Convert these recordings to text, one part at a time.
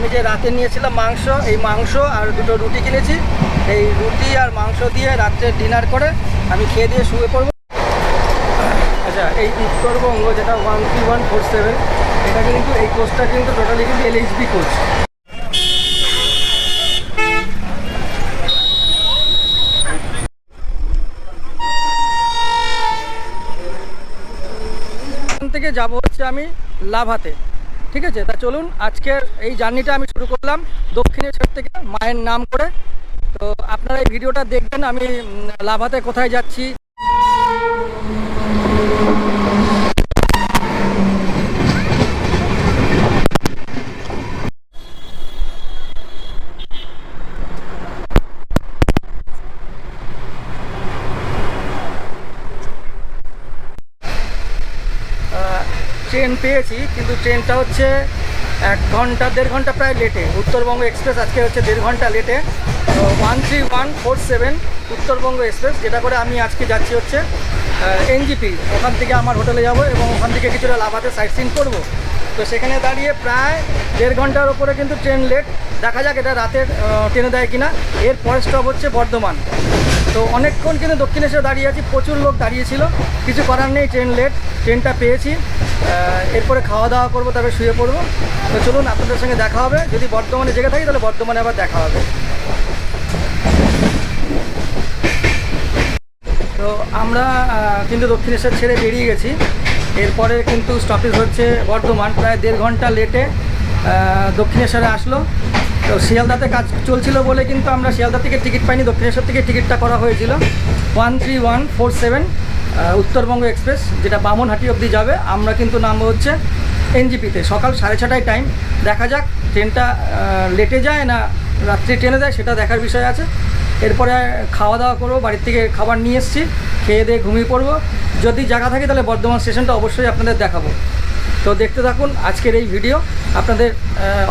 আমি যে রাতে নিয়েছিলাম মাংস, এই মাংস আর দুটো রুটি কিনেছি। এই রুটি আর মাংস দিয়ে রাত্রে ডিনার করে আমি খেয়ে দিয়ে শুয়ে পড়ব। আচ্ছা এই উত্তরবঙ্গ যেটা one three one four seven এটা কিন্তু এই কোচটা কিন্তু টোটালি কিন্তু এলএইচবি এখান থেকে যাব হচ্ছে আমি লাভাতে। ঠিক আছে? তা চলুন, আজকের এই জার্নিটা আমি শুরু করলাম দক্ষিণেশ্বর থেকে, মায়ের নাম করে। তো আপনারা এই ভিডিওটা দেখবেন, আমি লাভাতে কোথায় যাচ্ছি আহ, ট্রেন পেয়েছি কিন্তু ট্রেনটা হচ্ছে এক ঘণ্টা, দেড় ঘণ্টা প্রায় লেটে। উত্তরবঙ্গ এক্সপ্রেস আজকে হচ্ছে দেড় ঘণ্টা লেটে। One three one four seven Uttarbanga express, যেটা করে আমি আজকে যাচ্ছি হচ্ছে এনজিপি ওখান থেকে আমার হোটেলে যাব এবং ওখান থেকে কিছুটা লাভাতে সাইট সিন করব। তো সেখানে দাঁড়িয়ে প্রায় দেড় ঘণ্টার ওপরে কিন্তু ট্রেন লেট। দেখা যাক এটা রাতের ট্রেনে দেয় কিনা। এর পরের স্টপ হচ্ছে বর্ধমান। তো অনেকক্ষণ কিন্তু দক্ষিণেশ্বর দাঁড়িয়ে আছি, প্রচুর লোক দাঁড়িয়েছিল। কিছু করার নেই, ট্রেন লেট, ট্রেনটা পেয়েছি। এরপরে খাওয়া দাওয়া করব, তারপরে শুয়ে পড়ব। তো চলুন, আপনাদের সঙ্গে দেখা হবে। যদি বর্ধমানে জেগে থাকি, তাহলে বর্ধমানে আবার দেখা হবে। তো আমরা কিন্তু দক্ষিণেশ্বর ছেড়ে বেরিয়ে গেছি। এরপরে কিন্তু স্টপেজ হচ্ছে বর্ধমান, প্রায় দেড় ঘণ্টা লেটে দক্ষিণেশ্বরে আসলো। তো শিয়ালদাতে কাজ চলছিল বলে কিন্তু আমরা শিয়ালদা থেকে টিকিট পাইনি, দক্ষিণেশ্বর থেকে টিকিটটা করা হয়েছিল। One three one four seven Uttarbanga express যেটা বামনহাটি অবধি যাবে। আমরা কিন্তু নামবো হচ্ছে এনজিপিতে। সকাল সাড়ে ছটায় টাইম দেখা যাক ট্রেনটা লেটে যায় না রাত্রি ট্রেনে যায়, সেটা দেখার বিষয় আছে। এরপরে খাওয়া দাওয়া করব, বাড়ির থেকে খাবার নিয়ে এসেছি। খেয়ে দিয়ে ঘুমিয়ে পড়ব। যদি জায়গা থাকে তাহলে বর্ধমান স্টেশনটা অবশ্যই আপনাদের দেখাবো। তো দেখতে থাকুন আজকের এই ভিডিও। আপনাদের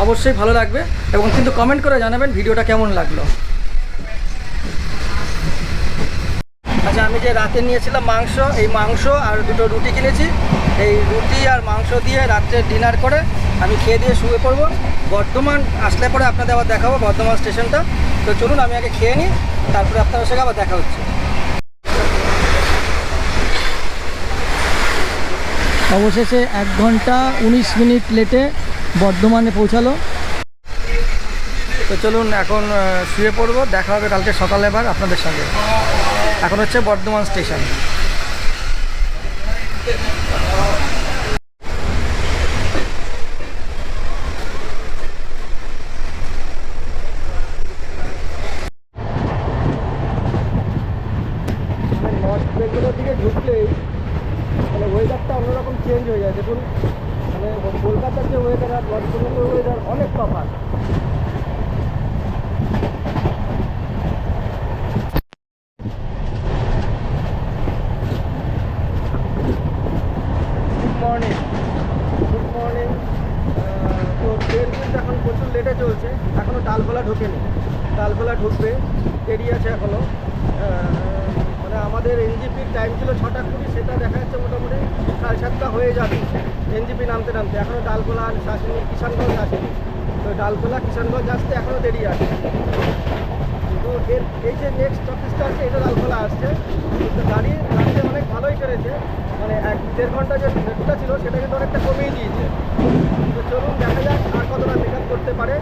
অবশ্যই ভালো লাগবে এবং কিন্তু কমেন্ট করে জানাবেন ভিডিওটা কেমন লাগল। আচ্ছা আমি যে রাতে নিয়েছিলাম মাংস, এই মাংস আর দুটো রুটি কিনেছি। এই রুটি আর মাংস দিয়ে রাত্রে ডিনার করে আমি খেয়ে দিয়ে শুয়ে পড়ব। বর্ধমান আসলে পরে আপনাদের আবার দেখাবো বর্ধমান স্টেশনটা। তো চলুন, আমি আগে খেয়ে নিই, তারপরে আপনাদের সঙ্গে আবার দেখা হচ্ছে। অবশেষে এক ঘণ্টা উনিশ মিনিট লেটে বর্ধমানে পৌঁছালো। তো চলুন এখন শুয়ে পড়ব। দেখা হবে কালকে সকালে এবার আপনাদের সঙ্গে। এখন হচ্ছে বর্ধমান স্টেশন নর্থ বেঙ্গলের দিকে ঢুকলেই মানে ওয়েদারটা অন্যরকম চেঞ্জ হয়ে যায় দেখুন মানে কলকাতার যে ওয়েদার আর নর্থ বেঙ্গলের ওয়েদার অনেক তফাৎ গুড মর্নিং গুড মর্নিং তো ট্রেন কিন্তু এখন প্রচুর লেটে চলছে এখনও ডালখোলা ঢোকেনি ডালখোলা ঢুকবে দেরি আছে এখনও মানে আমাদের এনজিপির টাইম ছিল ছটা কুড়ি সেটা দেখা যাচ্ছে মোটামুটি সাড়ে সাতটা হয়ে যাবে এনজিপি নামতে নামতে এখনও ডালখোলা আসেনি, কিষানগঞ্জ আসেনি। তো ডালখোলা কিষানগঞ্জ আসতে এখনও দেরি আছে। তো এর, এই যে নেক্সট চব্বিশটা আছে, এটা লালখোলা আসছে। কিন্তু গাড়ি রাস্তায় অনেক ভালোই করেছে মানে এক, দেড় ঘণ্টা যে রেটটা ছিল, সেটা কিন্তু অনেকটা কমিয়ে দিয়েছে। তো চলুন দেখা যাক আর কতটা মেকআপ করতে পারে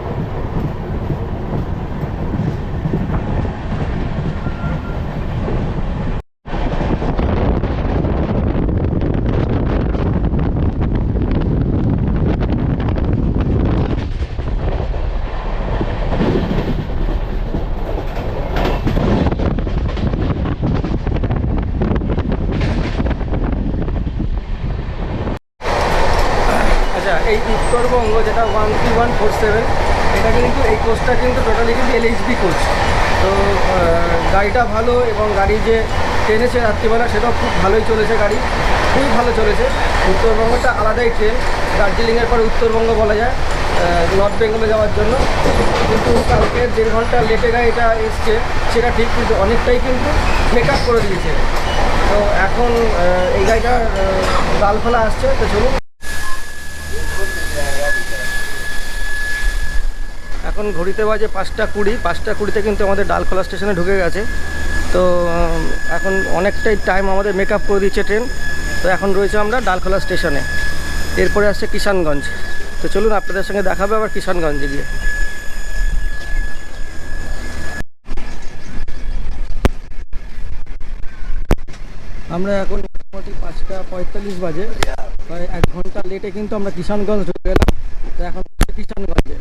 আচ্ছা এই উত্তরবঙ্গ যেটা one three one four seven এটা কিন্তু এই কোচটা কিন্তু টোটালি কিন্তু এলএইচবি কোচ তো গাড়িটা ভালো এবং গাড়ি যে ট্রেনেছে রাত্রিবেলা, সেটাও খুব ভালোই চলেছে গাড়ি। খুবই ভালো চলেছে। উত্তরবঙ্গটা আলাদাই ট্রেন দার্জিলিংয়ের পরে উত্তরবঙ্গ বলা যায় নর্থ বেঙ্গলে যাওয়ার জন্য। কিন্তু কালকে দেড় ঘণ্টা লেটে গাড়িটা এসছে, সেটা ঠিক কিন্তু অনেকটাই কিন্তু মেকআপ করে দিয়েছে। তো এখন এই গাড়িটা ডালখোলা আসছে, তো চলুন। এখন ঘড়িতে বাজে পাঁচটা কুড়ি, পাঁচটা কুড়িতে কিন্তু আমাদের ডালখোলা স্টেশনে ঢুকে গেছে। তো এখন অনেকটাই টাইম আমাদের মেকআপ করে দিচ্ছে ট্রেন তো এখন রয়েছে আমরা ডালখোলা স্টেশনে। এরপরে আসছে কিষানগঞ্জ। তো চলুন আপনাদের সঙ্গে দেখাবে আবার কিষানগঞ্জে গিয়ে। আমরা এখন মোটামুটি পাঁচটা পঁয়তাল্লিশ বাজে। প্রায় এক ঘণ্টা লেটে কিন্তু আমরা কিষানগঞ্জ ঢুকে গেলাম। তো এখন কিষানগঞ্জে।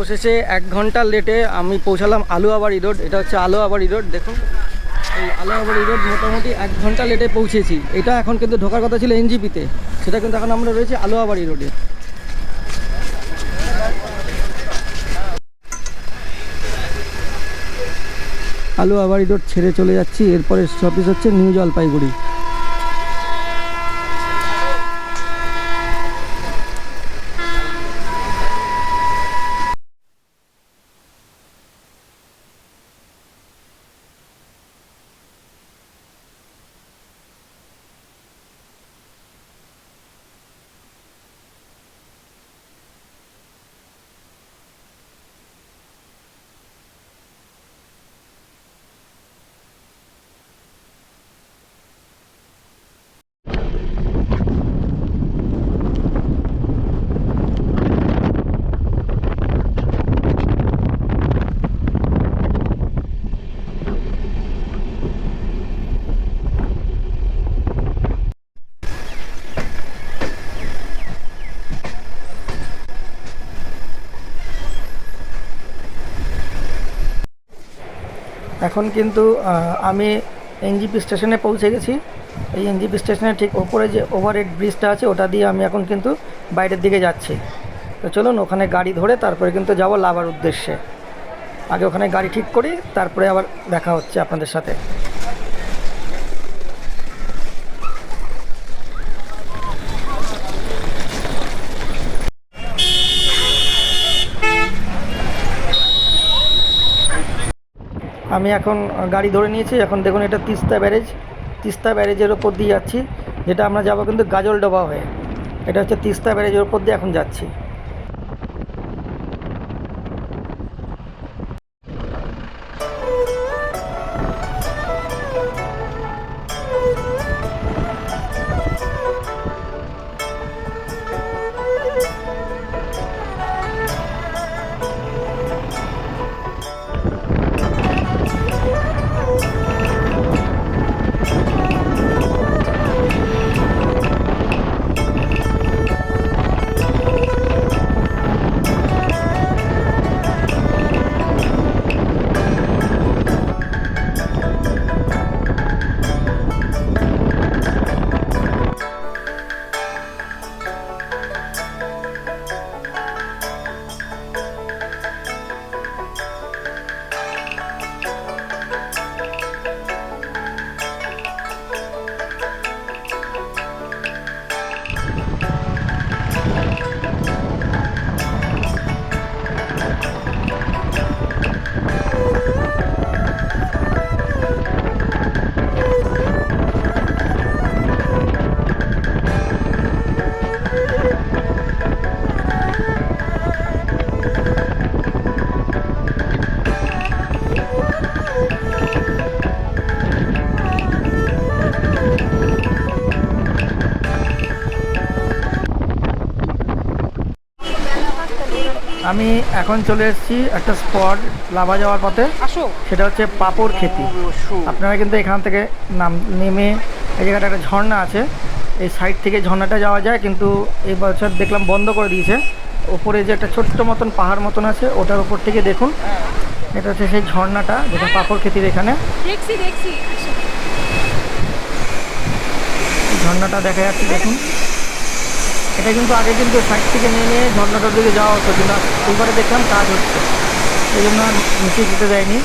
অবশেষে এক ঘণ্টা লেটে আমি পৌঁছালাম আলুয়াবাড়ি রোড। এটা হচ্ছে আলুয়াবাড়ি রোড, দেখুন। এই আলুয়াবাড়ি রোড মোটামুটি এক ঘণ্টা লেটে পৌঁছেছি। এটা এখন কিন্তু ঢোকার কথা ছিল এনজিপিতে। সেটা কিন্তু এখন আমরা রয়েছে আলুয়াবাড়ি রোডে। আলুয়াবাড়ি রোড ছেড়ে চলে যাচ্ছি। এরপরে স্টপেজ হচ্ছে নিউ জলপাইগুড়ি। এখন কিন্তু আমি এনজিপি স্টেশনে পৌঁছে গেছি। এই এনজিপি স্টেশনের ঠিক ওপরে যে ওভারহেড ব্রিজটা আছে, ওটা দিয়ে আমি এখন কিন্তু বাইরের দিকে যাচ্ছি। তো চলুন, ওখানে গাড়ি ধরে তারপরে কিন্তু যাব লাভার উদ্দেশ্যে। আগে ওখানে গাড়ি ঠিক করি, তারপরে আবার দেখা হচ্ছে আপনাদের সাথে। আমি এখন গাড়ি ধরে নিয়েছি। এখন দেখুন এটা তিস্তা ব্যারেজ। তিস্তা ব্যারেজের ওপর দিয়ে যাচ্ছি। যেটা আমরা যাব কিন্তু গাজলডোবা হয়ে। এটা হচ্ছে তিস্তা ব্যারেজের ওপর দিয়ে এখন যাচ্ছি। এখন চলে এসেছি একটা স্পট লাভা যাওয়ার পথে। সেটা হচ্ছে পাপড় খেতি। আপনারা কিন্তু এখান থেকে নাম নেমে এই জায়গাটা একটা ঝর্ণা আছে। এই সাইড থেকে ঝর্ণাটা যাওয়া যায় কিন্তু এই বছর দেখলাম বন্ধ করে দিয়েছে। ওপরে যে একটা ছোট্ট মতন পাহাড় মতন আছে ওটার ওপর থেকে দেখুন। এটা হচ্ছে সেই ঝর্ণাটা যেটা পাপড় খেতির এখানে। দেখছি দেখছি ঝর্ণাটা দেখা যাচ্ছে দেখুন। এটা কিন্তু আগে কিন্তু সাইড থেকে নিয়ে নিয়ে ঝর্ণাটার দিকে যাওয়া হতো, কিন্তু উপরে দেখলাম কাজ হচ্ছে। এই জন্য নিচে যেতে দেয়নি।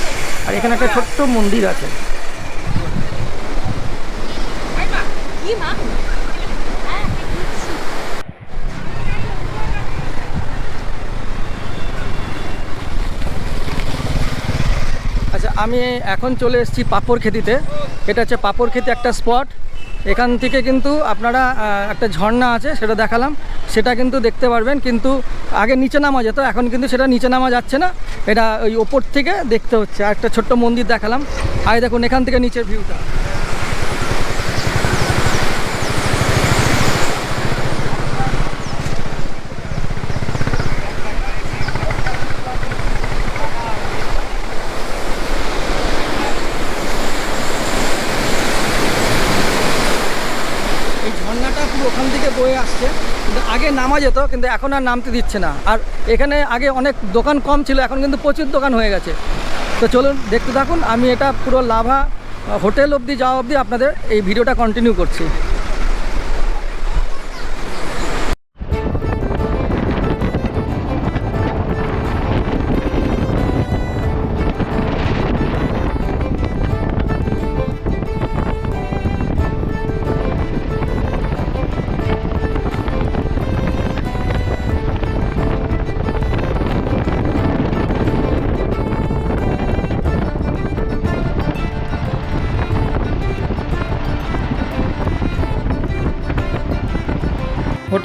আর এখানে একটা ছোট্ট মন্দির আছে। আচ্ছা আমি এখন চলে এসেছি পাপড় খেতিতে। এটা হচ্ছে পাপড় খেতে একটা স্পট এখান থেকে কিন্তু আপনারা একটা ঝর্ণা আছে, সেটা দেখালাম। সেটা কিন্তু দেখতে পারবেন, কিন্তু আগে নিচে নামা যেত, এখন কিন্তু সেটা নিচে নামা যাচ্ছে না। এটা ওই ওপর থেকে দেখতে হচ্ছে। আর একটা ছোট্ট মন্দির দেখালাম। আগে দেখুন, এখান থেকে নিচের ভিউটা এই ঝর্ণাটা পুরো ওখান থেকে বয়ে আসছে। কিন্তু আগে নামা যেত, কিন্তু এখন আর নামতে দিচ্ছে না। আর এখানে আগে অনেক দোকান কম ছিল, এখন কিন্তু প্রচুর দোকান হয়ে গেছে। তো চলুন, দেখতে থাকুন, আমি এটা পুরো লাভা হোটেল অবধি যাওয়া অবধি আপনাদের এই ভিডিওটা কন্টিনিউ করছি।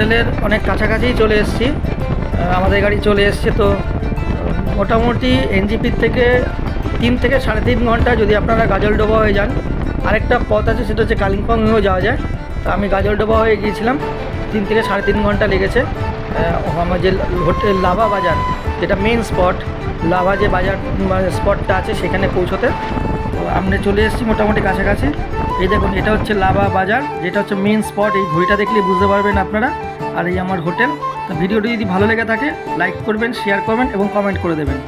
হোটেলের অনেক কাছাকাছিই চলে এসেছি। আমাদের গাড়ি চলে এসছে তো মোটামুটি এনজিপির থেকে তিন থেকে সাড়ে তিন ঘণ্টা যদি আপনারা গাজলডোবা হয়ে যান। আরেকটা পথ আছে, সেটা হচ্ছে কালিম্পং হয়েও যাওয়া যায়। তো আমি গাজলডোবা হয়ে গিয়েছিলাম, তিন থেকে সাড়ে তিন ঘণ্টা লেগেছে। আমার যে হোটেল লাভা বাজার, যেটা মেন স্পট লাভা যে বাজার স্পটটা আছে সেখানে পৌঁছতে। তো আমরা চলে এসেছি মোটামুটি কাছাকাছি। এই দেখুন, এটা হচ্ছে লাভা বাজার, যেটা হচ্ছে মেন স্পট এই ঘড়িটা দেখলে বুঝতে পারবেন আপনারা। আর এই আমার হোটেল। তো ভিডিওটি যদি ভালো লেগে থাকে লাইক করবেন শেয়ার করবেন এবং কমেন্ট করে দেবেন।